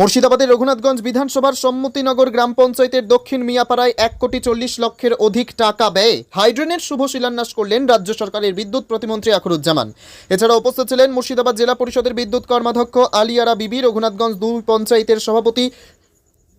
মুর্শিদাবাদের রঘুনাথগঞ্জ বিধানসভার সম্মতিনগর গ্রাম পঞ্চায়েতের দক্ষিণ মিয়াপাড়ায় এক কোটি চল্লিশ লক্ষের অধিক টাকা ব্যয়ে হাইড্রেনের শুভ শিলান্যাস করলেন রাজ্য সরকারের বিদ্যুৎ প্রতিমন্ত্রী আখরুজ্জামান। এছাড়া উপস্থিত ছিলেন মুর্শিদাবাদ জেলা পরিষদের বিদ্যুৎ কর্মাধ্যক্ষ আলিয়ারা বিবি, রঘুনাথগঞ্জ দুই পঞ্চায়েতের সভাপতি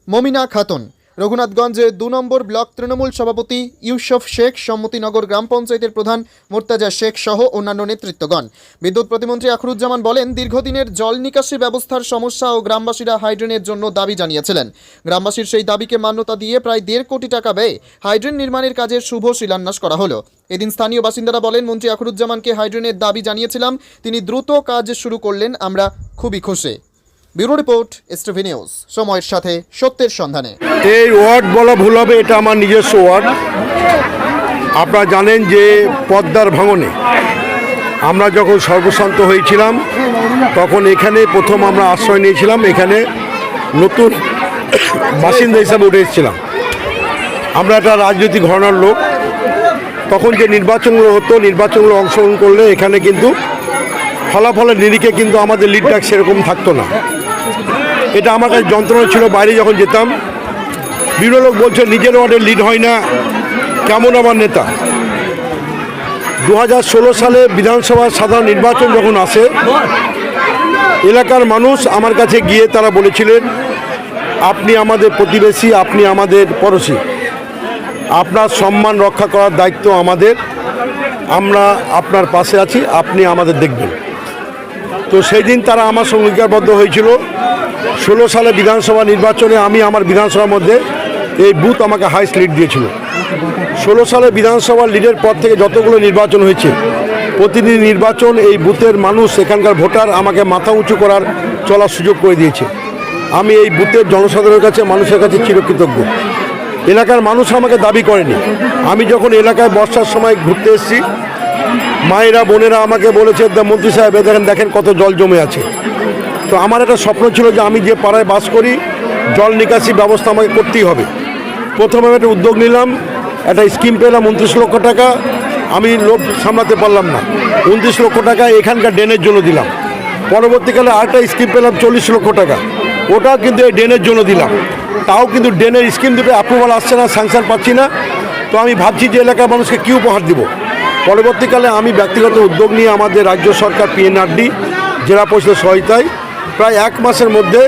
মমিনা খাতুন। রঘুনাথগঞ্জ দু নম্বর ব্লক তৃণমূল সভাপতি ইউসুফ শেখ সম্মতিনগর গ্রাম পঞ্চায়েতের প্রধান মোর্তাজা শেখ সহ অন্যান্য নেতৃত্বগণ। বিদ্যুৎ প্রতিমন্ত্রী আখরুজ্জামান বলেন, দীর্ঘদিনের জল নিকাশি ব্যবস্থার সমস্যা ও গ্রামবাসীরা হাইড্রেনের জন্য দাবি জানিয়েছিলেন। গ্রামবাসীর সেই দাবিকে মান্যতা দিয়ে প্রায় দেড় কোটি টাকা ব্যয়ে হাইড্রেন নির্মাণের কাজের শুভ শিলান্যাস করা হলো। এদিন স্থানীয় বাসিন্দারা বলেন, মন্ত্রী আখরুজ্জামানকে হাইড্রেনের দাবি জানিয়েছিলাম, তিনি দ্রুত কাজ শুরু করলেন, আমরা খুবই খুশি। ব্যুরো রিপোর্ট এসটিভি নিউজ সময়ের সাথে সত্যের সন্ধানে। এই ওয়ার্ড বলা ভুল হবে, এটা আমার নিজস্ব ওয়ার্ড। আপনারা জানেন যে পদ্মার ভাঙনে আমরা যখন সর্বশান্ত হয়েছিলাম, তখন এখানে প্রথম আমরা আশ্রয় নিয়েছিলাম, এখানে নতুন বাসিন্দা হিসাবে উঠে এসেছিলাম। আমরা একটা রাজনৈতিক ঘরানার লোক। তখন যে নির্বাচনগুলো হতো, নির্বাচনগুলো অংশগ্রহণ করলে এখানে কিন্তু ফলাফলের নিরিখে কিন্তু আমাদের লিড ডাক সেরকম থাকতো না। এটা আমার কাছে যন্ত্রণা ছিল, বাইরে যখন যেতাম, বিভিন্ন লোক বলছে, নিজের ওয়ার্ডে লিড হয় না, কেমন আমার নেতা? দু হাজার ষোলো সালে বিধানসভার সাধারণ নির্বাচন যখন আসে, এলাকার মানুষ আমার কাছে গিয়ে তারা বলেছিলেন, আপনি আমাদের প্রতিবেশী, আপনি আমাদের পড়োশি। আপনার সম্মান রক্ষা করার দায়িত্ব আমাদের। আমরা আপনার পাশে আছি, আপনি আমাদের দেখবেন। তো সেই দিন তারা আমার সঙ্গে অঙ্গীকারবদ্ধ হয়েছিল। ষোলো সালে বিধানসভা নির্বাচনে আমি আমার বিধানসভার মধ্যে এই বুথ আমাকে হাইস্ট লিড দিয়েছিল। ষোলো সালে বিধানসভার লিডের পর থেকে যতগুলো নির্বাচন হয়েছে প্রতিটি নির্বাচন এই বুথের মানুষ, এখানকার ভোটার আমাকে মাথা উঁচু করার, চলার সুযোগ করে দিয়েছে। আমি এই বুথের জনসাধারণের কাছে, মানুষের কাছে চিরকৃতজ্ঞ। এলাকার মানুষ আমাকে দাবি করেনি। আমি যখন এলাকায় বর্ষার সময় ঘুরতে এসেছি মায়েরা, বোনেরা আমাকে বলেছে, "দা মন্ত্রী সাহেব দেখেন দেখেন কত জল জমে আছে। তো আমার একটা স্বপ্ন ছিল যে আমি যে পাড়ায় বাস করি, জল নিকাশি ব্যবস্থা আমাকে করতেই হবে। প্রথমে আমি একটা উদ্যোগ নিলাম, একটা স্কিম পেলাম উনত্রিশ লক্ষ টাকা। আমি লোভ সামলাতে পারলাম না। উনত্রিশ লক্ষ টাকা এখানকার ড্রেনের জন্য দিলাম। পরবর্তীকালে আরেকটা স্কিম পেলাম চল্লিশ লক্ষ টাকা। ওটা কিন্তু এই ড্রেনের জন্য দিলাম। তাও কিন্তু ড্রেনের স্কিম দুটো অ্যাপ্রুভাল আসছে না স্যাংশন পাচ্ছি না। তো আমি ভাবছি যে এলাকার মানুষকে কী উপহার দিব? পরবর্তীকালে আমি ব্যক্তিগত উদ্যোগ নিয়ে আমাদের রাজ্য সরকার পিএনআরডি জেলা পরিষদের সহায়তায় প্রায় এক মাসের মধ্যে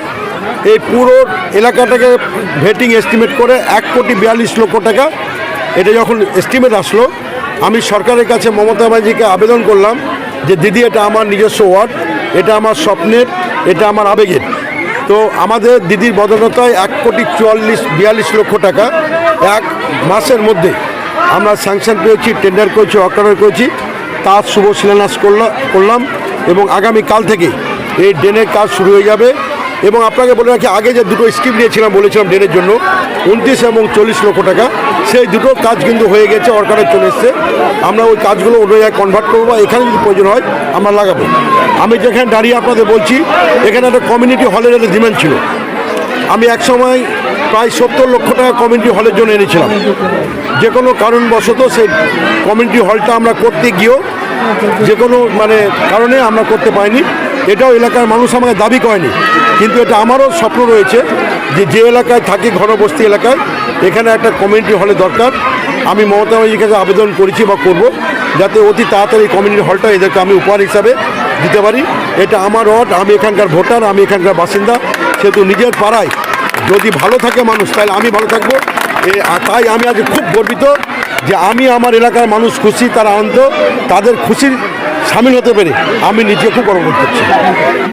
এই পুরো এলাকাটাকে ভেটিং এস্টিমেট করে এক কোটি বিয়াল্লিশ লক্ষ টাকা এটা যখন এস্টিমেট আসলো, আমি সরকারের কাছে মমতা ব্যানার্জিকে আবেদন করলাম যে, দিদি, এটা আমার নিজস্ব ওয়ার্ড, এটা আমার স্বপ্নের, এটা আমার আবেগের। তো আমাদের দিদির বদলতায় এক কোটি চুয়াল্লিশ বিয়াল্লিশ লক্ষ টাকা এক মাসের মধ্যে আমরা স্যাংশন পেয়েছি টেন্ডার করেছি অর্ডার করেছি, তার শুভ শিলান্যাস করলাম এবং আগামী কাল থেকে এই ড্রেনের কাজ শুরু হয়ে যাবে এবং আপনাকে বলে রাখি, আগে যে দুটো স্কিম নিয়েছিলাম, বলেছিলাম ড্রেনের জন্য, উনত্রিশ এবং চল্লিশ লক্ষ টাকা, সেই দুটো কাজ কিন্তু হয়ে গেছে অর্ডারে চলে এসছে। আমরা ওই কাজগুলো অন্য জায়গায় কনভার্ট করব বা এখানে যদি প্রয়োজন হয়, আমরা লাগাবো। আমি যেখানে দাঁড়িয়ে আপনাদের বলছি, এখানে একটা কমিউনিটি হলের একটা ডিমান্ড ছিল। আমি এক সময় প্রায় সত্তর লক্ষ টাকা কমিউনিটি হলের জন্য এনেছিলাম। যে কোনো কারণবশত সেই কমিউনিটি হলটা আমরা করতে গিয়েও যে কোনো মানে কারণে আমরা করতে পারিনি। এটাও এলাকার মানুষ আমাকে দাবি করেনি। কিন্তু এটা আমারও স্বপ্ন রয়েছে যে যে এলাকায় থাকি, ঘনবস্তি এলাকায়, এখানে একটা কমিউনিটি হলে দরকার। আমি মমতা ব্যানার্জির কাছে আবেদন করেছি বা করব যাতে অতি তাড়াতাড়ি কমিউনিটি হলটা এদেরকে আমি উপহার হিসাবে দিতে পারি। এটা আমার ওয়ার্ড, আমি এখানকার ভোটার, আমি এখানকার বাসিন্দা। সেহেতু নিজের পাড়ায় যদি ভালো থাকে মানুষ, তাহলে আমি ভালো থাকব। তাই আমি আজ খুব গর্বিত যে আমি আমার এলাকার মানুষ খুশি, তারা আনন্দ তাদের খুশির সামিল হতে পেরে আমি নিজে খুব গর্ব করছি।